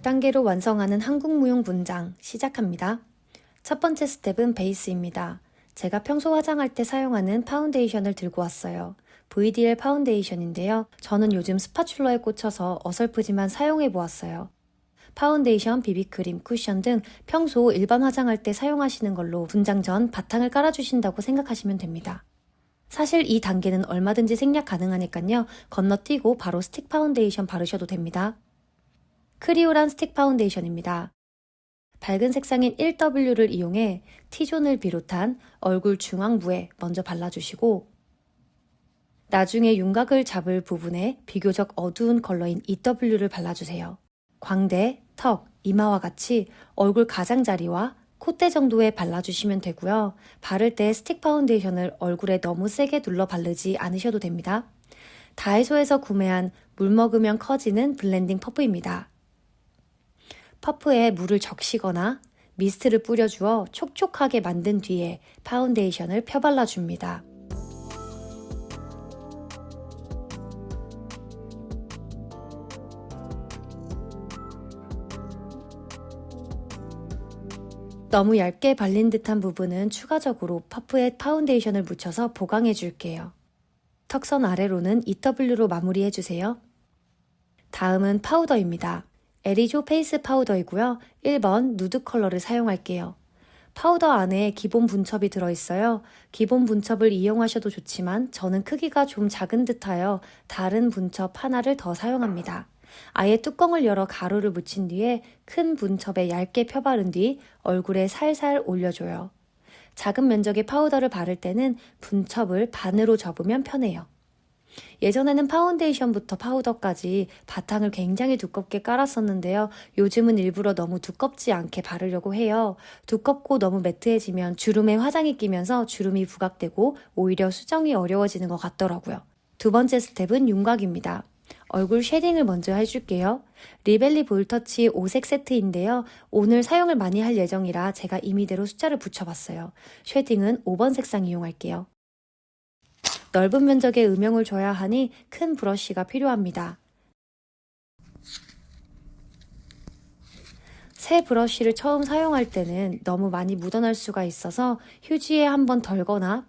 10단계로 완성하는 한국 무용 분장 시작합니다. 첫 번째 스텝은 베이스입니다. 제가 평소 화장할 때 사용하는 파운데이션을 들고 왔어요. VDL 파운데이션인데요. 저는 요즘 스파츌러에 꽂혀서 어설프지만 사용해 보았어요. 파운데이션, 비비크림, 쿠션 등 평소 일반 화장할 때 사용하시는 걸로 분장 전 바탕을 깔아주신다고 생각하시면 됩니다. 사실 이 단계는 얼마든지 생략 가능하니까요. 건너뛰고 바로 스틱 파운데이션 바르셔도 됩니다. 크리오란 스틱 파운데이션입니다. 밝은 색상인 1W를 이용해 T존을 비롯한 얼굴 중앙부에 먼저 발라주시고 나중에 윤곽을 잡을 부분에 비교적 어두운 컬러인 2W를 발라주세요. 광대, 턱, 이마와 같이 얼굴 가장자리와 콧대 정도에 발라주시면 되고요. 바를 때 스틱 파운데이션을 얼굴에 너무 세게 눌러 바르지 않으셔도 됩니다. 다이소에서 구매한 물 먹으면 커지는 블렌딩 퍼프입니다. 퍼프에 물을 적시거나 미스트를 뿌려주어 촉촉하게 만든 뒤에 파운데이션을 펴발라줍니다. 너무 얇게 발린 듯한 부분은 추가적으로 퍼프에 파운데이션을 묻혀서 보강해 줄게요. 턱선 아래로는 EW로 마무리해 주세요. 다음은 파우더입니다. 에리조 페이스 파우더이고요. 1번 누드 컬러를 사용할게요. 파우더 안에 기본 분첩이 들어있어요. 기본 분첩을 이용하셔도 좋지만 저는 크기가 좀 작은 듯하여 다른 분첩 하나를 더 사용합니다. 아예 뚜껑을 열어 가루를 묻힌 뒤에 큰 분첩에 얇게 펴바른 뒤 얼굴에 살살 올려줘요. 작은 면적의 파우더를 바를 때는 분첩을 반으로 접으면 편해요. 예전에는 파운데이션부터 파우더까지 바탕을 굉장히 두껍게 깔았었는데요. 요즘은 일부러 너무 두껍지 않게 바르려고 해요. 두껍고 너무 매트해지면 주름에 화장이 끼면서 주름이 부각되고 오히려 수정이 어려워지는 것 같더라고요. 두 번째 스텝은 윤곽입니다. 얼굴 쉐딩을 먼저 해줄게요. 리벨리 볼터치 5색 세트인데요. 오늘 사용을 많이 할 예정이라 제가 임의대로 숫자를 붙여봤어요. 쉐딩은 5번 색상 이용할게요. 넓은 면적의 음영을 줘야 하니 큰 브러쉬가 필요합니다. 새 브러쉬를 처음 사용할 때는 너무 많이 묻어날 수가 있어서 휴지에 한번 덜거나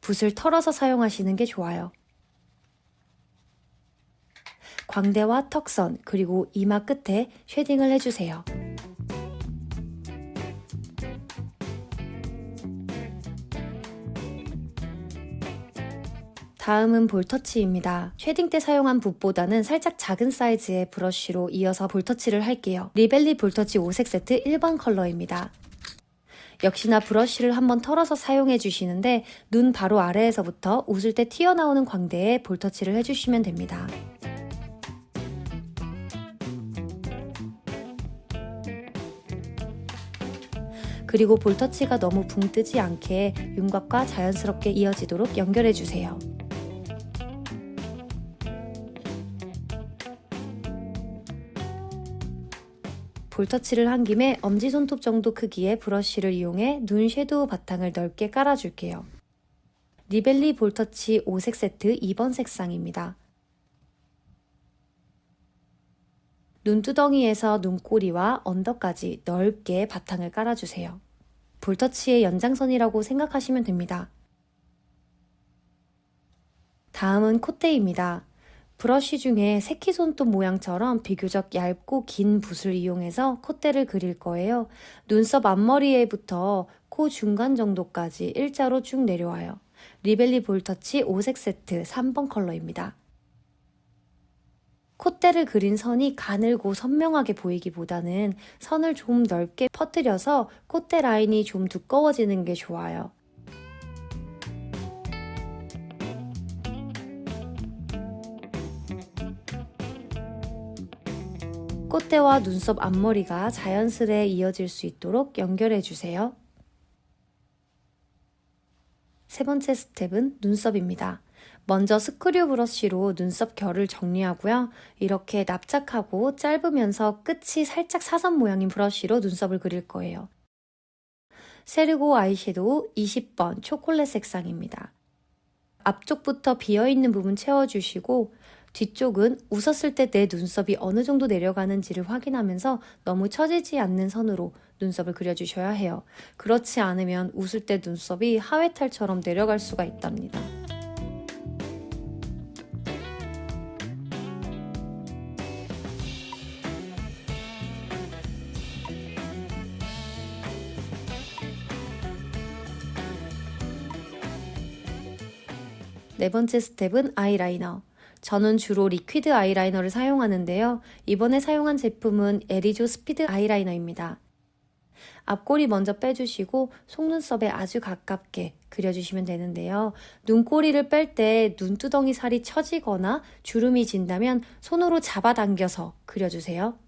붓을 털어서 사용하시는 게 좋아요. 광대와 턱선 그리고 이마 끝에 쉐딩을 해주세요. 다음은 볼터치입니다. 쉐딩 때 사용한 붓보다는 살짝 작은 사이즈의 브러쉬로 이어서 볼터치를 할게요. 리벨리 볼터치 5색 세트 1번 컬러입니다. 역시나 브러쉬를 한번 털어서 사용해 주시는데 눈 바로 아래에서부터 웃을 때 튀어나오는 광대에 볼터치를 해주시면 됩니다. 그리고 볼터치가 너무 붕 뜨지 않게 윤곽과 자연스럽게 이어지도록 연결해 주세요. 볼터치를 한 김에 엄지손톱 정도 크기의 브러쉬를 이용해 눈 섀도우 바탕을 넓게 깔아줄게요. 리벨리 볼터치 5색 세트 2번 색상입니다. 눈두덩이에서 눈꼬리와 언더까지 넓게 바탕을 깔아주세요. 볼터치의 연장선이라고 생각하시면 됩니다. 다음은 콧대입니다. 브러쉬 중에 새끼손톱 모양처럼 비교적 얇고 긴 붓을 이용해서 콧대를 그릴 거예요. 눈썹 앞머리에부터 코 중간 정도까지 일자로 쭉 내려와요. 리벨리 볼터치 5색 세트 3번 컬러입니다. 콧대를 그린 선이 가늘고 선명하게 보이기보다는 선을 좀 넓게 퍼뜨려서 콧대 라인이 좀 두꺼워지는 게 좋아요. 콧대와 눈썹 앞머리가 자연스레 이어질 수 있도록 연결해 주세요. 세 번째 스텝은 눈썹입니다. 먼저 스크류 브러쉬로 눈썹 결을 정리하고요. 이렇게 납작하고 짧으면서 끝이 살짝 사선 모양인 브러쉬로 눈썹을 그릴 거예요. 세르고 아이섀도우 20번 초콜릿 색상입니다. 앞쪽부터 비어있는 부분 채워주시고 뒤쪽은 웃었을 때 내 눈썹이 어느 정도 내려가는지를 확인하면서 너무 처지지 않는 선으로 눈썹을 그려주셔야 해요. 그렇지 않으면 웃을 때 눈썹이 하회탈처럼 내려갈 수가 있답니다. 네 번째 스텝은 아이라이너. 저는 주로 리퀴드 아이라이너를 사용하는데요. 이번에 사용한 제품은 에리조 스피드 아이라이너입니다. 앞꼬리 먼저 빼주시고 속눈썹에 아주 가깝게 그려주시면 되는데요. 눈꼬리를 뺄 때 눈두덩이 살이 처지거나 주름이 진다면 손으로 잡아당겨서 그려주세요.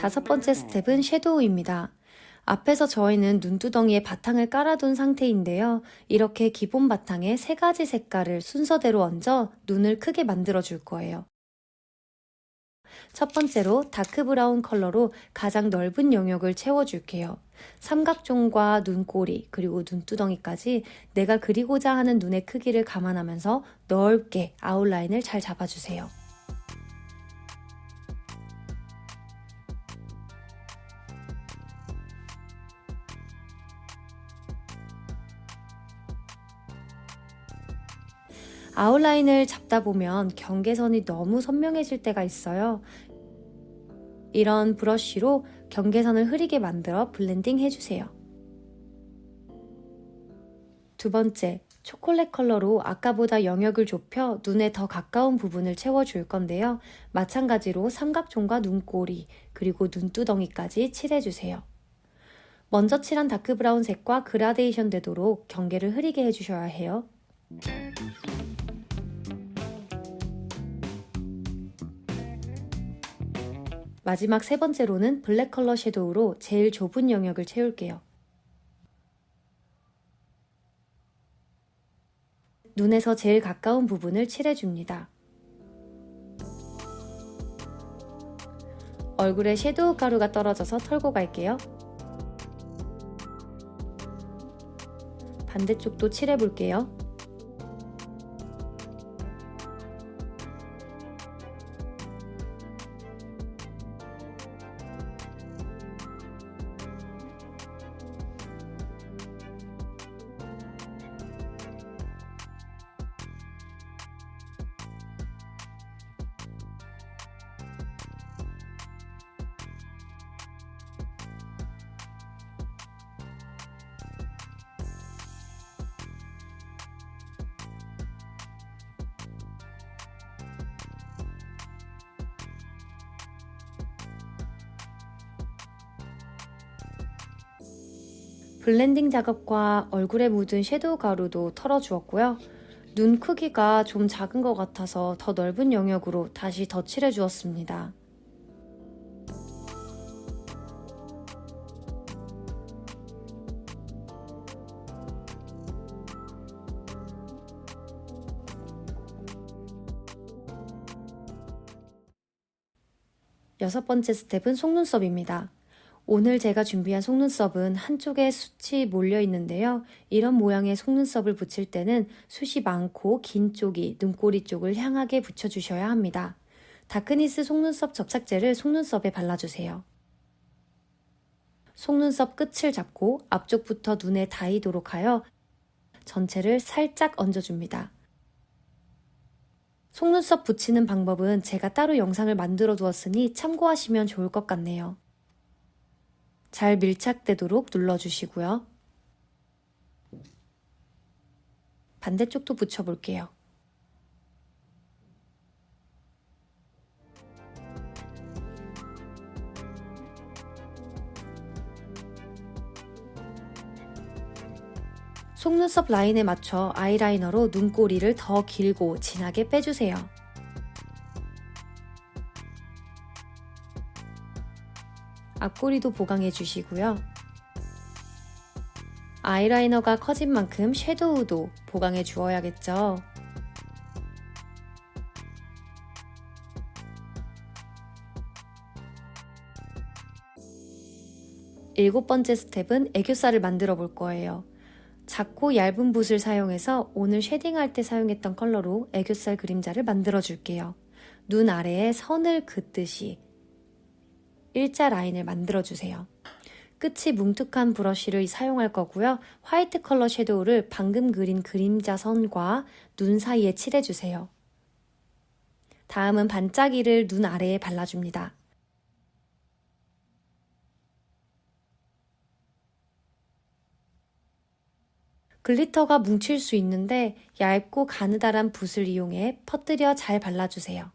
다섯 번째 스텝은 섀도우입니다. 앞에서 저희는 눈두덩이에 바탕을 깔아둔 상태인데요. 이렇게 기본 바탕에 세 가지 색깔을 순서대로 얹어 눈을 크게 만들어 줄 거예요. 첫 번째로 다크 브라운 컬러로 가장 넓은 영역을 채워줄게요. 삼각존과 눈꼬리, 그리고 눈두덩이까지 내가 그리고자 하는 눈의 크기를 감안하면서 넓게 아웃라인을 잘 잡아주세요. 아웃라인을 잡다 보면 경계선이 너무 선명해질 때가 있어요. 이런 브러쉬로 경계선을 흐리게 만들어 블렌딩 해주세요. 두 번째, 초콜릿 컬러로 아까보다 영역을 좁혀 눈에 더 가까운 부분을 채워줄 건데요. 마찬가지로 삼각존과 눈꼬리, 그리고 눈두덩이까지 칠해주세요. 먼저 칠한 다크 브라운 색과 그라데이션 되도록 경계를 흐리게 해주셔야 해요. 마지막 세 번째로는 블랙 컬러 섀도우로 제일 좁은 영역을 채울게요. 눈에서 제일 가까운 부분을 칠해줍니다. 얼굴에 섀도우 가루가 떨어져서 털고 갈게요. 반대쪽도 칠해볼게요. 블렌딩 작업과 얼굴에 묻은 섀도우 가루도 털어주었고요. 눈 크기가 좀 작은 것 같아서 더 넓은 영역으로 다시 덧칠해 주었습니다. 여섯 번째 스텝은 속눈썹입니다. 오늘 제가 준비한 속눈썹은 한쪽에 숱이 몰려 있는데요. 이런 모양의 속눈썹을 붙일 때는 숱이 많고 긴 쪽이 눈꼬리 쪽을 향하게 붙여주셔야 합니다. 다크니스 속눈썹 접착제를 속눈썹에 발라주세요. 속눈썹 끝을 잡고 앞쪽부터 눈에 닿이도록 하여 전체를 살짝 얹어줍니다. 속눈썹 붙이는 방법은 제가 따로 영상을 만들어 두었으니 참고하시면 좋을 것 같네요. 잘 밀착되도록 눌러주시고요. 반대쪽도 붙여볼게요. 속눈썹 라인에 맞춰 아이라이너로 눈꼬리를 더 길고 진하게 빼주세요. 앞꼬리도 보강해 주시고요. 아이라이너가 커진 만큼 섀도우도 보강해 주어야겠죠. 일곱 번째 스텝은 애교살을 만들어 볼 거예요. 작고 얇은 붓을 사용해서 오늘 쉐딩할 때 사용했던 컬러로 애교살 그림자를 만들어 줄게요. 눈 아래에 선을 긋듯이 일자 라인을 만들어 주세요. 끝이 뭉툭한 브러쉬를 사용할 거고요. 화이트 컬러 섀도우를 방금 그린 그림자 선과 눈 사이에 칠해주세요. 다음은 반짝이를 눈 아래에 발라줍니다. 글리터가 뭉칠 수 있는데 얇고 가느다란 붓을 이용해 퍼뜨려 잘 발라주세요.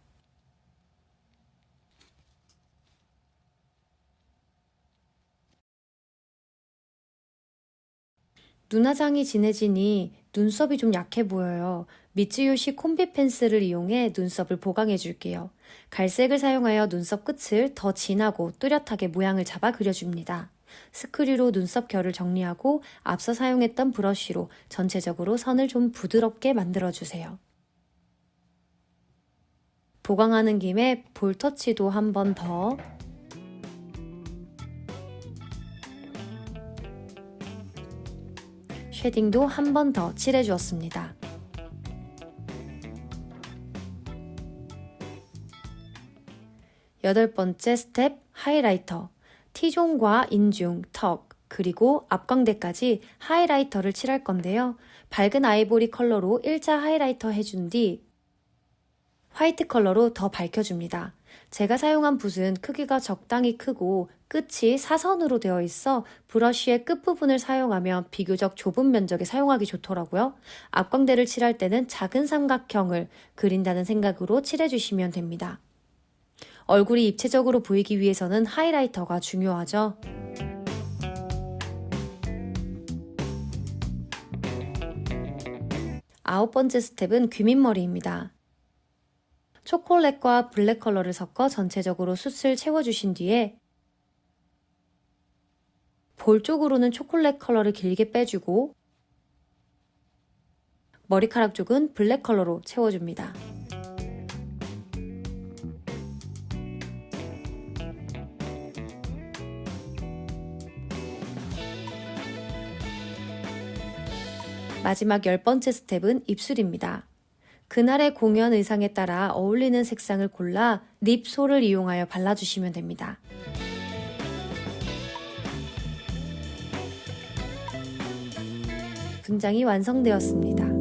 눈화장이 진해지니 눈썹이 좀 약해 보여요. 미츠요시 콤비 펜슬을 이용해 눈썹을 보강해 줄게요. 갈색을 사용하여 눈썹 끝을 더 진하고 뚜렷하게 모양을 잡아 그려줍니다. 스크류로 눈썹 결을 정리하고 앞서 사용했던 브러쉬로 전체적으로 선을 좀 부드럽게 만들어주세요. 보강하는 김에 볼 터치도 한 번 더. 쉐딩도 한 번 더 칠해주었습니다. 여덟 번째 스텝 하이라이터. T존과 인중, 턱, 그리고 앞광대까지 하이라이터를 칠할 건데요. 밝은 아이보리 컬러로 일자 하이라이터 해준 뒤 화이트 컬러로 더 밝혀줍니다. 제가 사용한 붓은 크기가 적당히 크고 끝이 사선으로 되어 있어 브러쉬의 끝부분을 사용하면 비교적 좁은 면적에 사용하기 좋더라고요. 앞광대를 칠할 때는 작은 삼각형을 그린다는 생각으로 칠해주시면 됩니다. 얼굴이 입체적으로 보이기 위해서는 하이라이터가 중요하죠. 아홉 번째 스텝은 귀밑머리입니다. 초콜릿과 블랙 컬러를 섞어 전체적으로 숱을 채워주신 뒤에 볼 쪽으로는 초콜릿 컬러를 길게 빼주고 머리카락 쪽은 블랙 컬러로 채워줍니다. 마지막 열 번째 스텝은 입술입니다. 그날의 공연 의상에 따라 어울리는 색상을 골라 립솔을 이용하여 발라주시면 됩니다. 분장이 완성되었습니다.